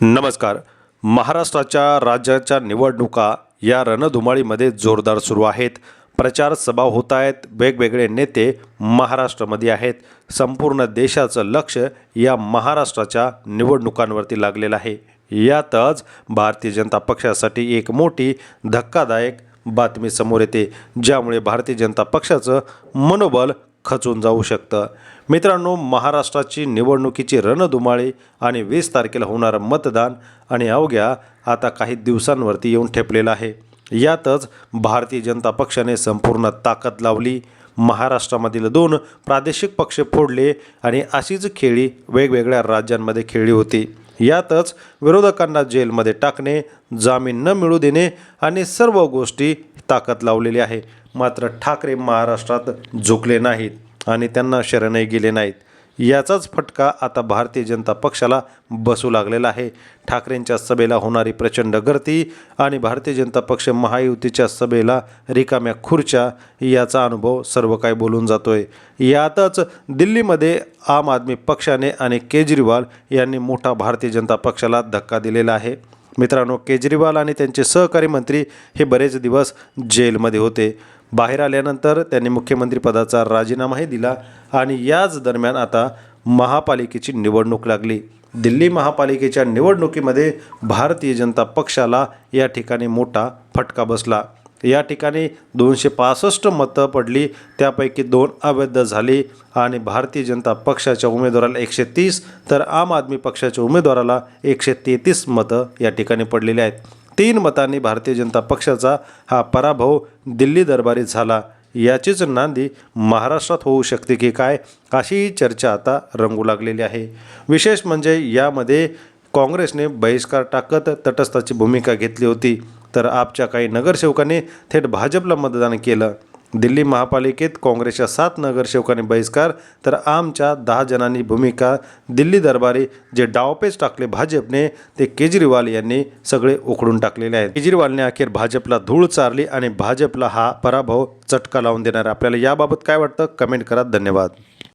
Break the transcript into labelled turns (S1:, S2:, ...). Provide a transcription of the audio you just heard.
S1: नमस्कार. महाराष्ट्राच्या राज्याच्या निवडणुका या रणधुमाळीमध्ये जोरदार सुरू आहेत. प्रचार सभा होत आहेत. वेगवेगळे नेते महाराष्ट्रामध्ये आहेत. संपूर्ण देशाचं लक्ष या महाराष्ट्राच्या निवडणुकांवरती लागलेलं आहे. यातच भारतीय जनता पक्षासाठी एक मोठी धक्कादायक बातमी समोर येते. ज्यामुळे भारतीय जनता पक्षाचं मनोबल खचून जाऊ शकतं. मित्रांनो महाराष्ट्राची निवडणुकीची रणधुमाळी आणि वीस तारखेला होणारं मतदान आणि अवघ्या आता काही दिवसांवरती येऊन ठेपलेलं आहे. यातच भारतीय जनता पक्षाने संपूर्ण ताकद लावली. महाराष्ट्रामधील दोन प्रादेशिक पक्ष फोडले आणि अशीच खेळी वेगवेगळ्या राज्यांमध्ये खेळली होती. यातच विरोधकांना जेलमध्ये टाकणे जामीन न मिळू देणे आणि सर्व गोष्टी ताकद लावलेली आहे. मात्र ठाकरे महाराष्ट्रात झुकले नाहीत आणि त्यांना शरणही गेले नाहीत. याचाच फटका आता भारतीय जनता पक्षाला बसू लागलेला आहे. ठाकरेंच्या सभेला होणारी प्रचंड गर्दी आणि भारतीय जनता पक्ष महायुतीच्या सभेला रिकाम्या खुर्च्या याचा अनुभव सर्व काही बोलून जातोय. यातच दिल्लीमध्ये आम आदमी पक्षाने आणि केजरीवाल यांनी मोठा भारतीय जनता पक्षाला धक्का दिलेला आहे. मित्रांनो केजरीवाल आणि त्यांचे सहकारी मंत्री हे बरेच दिवस जेलमध्ये होते. बाहेर आल्यानंतर त्यांनी मुख्यमंत्रीपदाचा राजीनामाही दिला आणि याच दरम्यान आता महापालिकेची निवडणूक लागली. दिल्ली महापालिकेच्या निवडणुकीमध्ये भारतीय जनता पक्षाला या ठिकाणी मोठा फटका बसला. या ठिकाणी दोनशे पासष्ट मतं पडली. त्यापैकी दोन अवैध झाली आणि भारतीय जनता पक्षाच्या उमेदवाराला एकशे तीस तर आम आदमी पक्षाच्या उमेदवाराला एकशे तेहतीस मतं या ठिकाणी पडलेली आहेत. तीन मतांनी भारतीय जनता पक्षाचा हा पराभव दिल्ली दरबारी झाला. याचीच नांदी महाराष्ट्रात होऊ शकते की काय अशी चर्चा आता रंगू लागलेली आहे. विशेष म्हणजे यामध्ये काँग्रेसने बहिष्कार टाकत तटस्थाची भूमिका घेतली होती. तर आपच्या काही नगरसेवकांनी थेट भाजपला मतदान केलं. दिल्ली महापालिकेत काँग्रेसच्या सात नगरसेवकांनी बहिष्कार तर आमच्या दहा जणांनी भूमिका. दिल्ली दरबारी जे डावपेच टाकले भाजपने ते केजरीवाल यांनी सगळे उखडून टाकलेले आहेत. केजरीवालने अखेर भाजपला धूळ चारली आणि भाजपला हा पराभव चटका लावून देणार आहे. आपल्याला याबाबत काय वाटतं? कमेंट करा. धन्यवाद.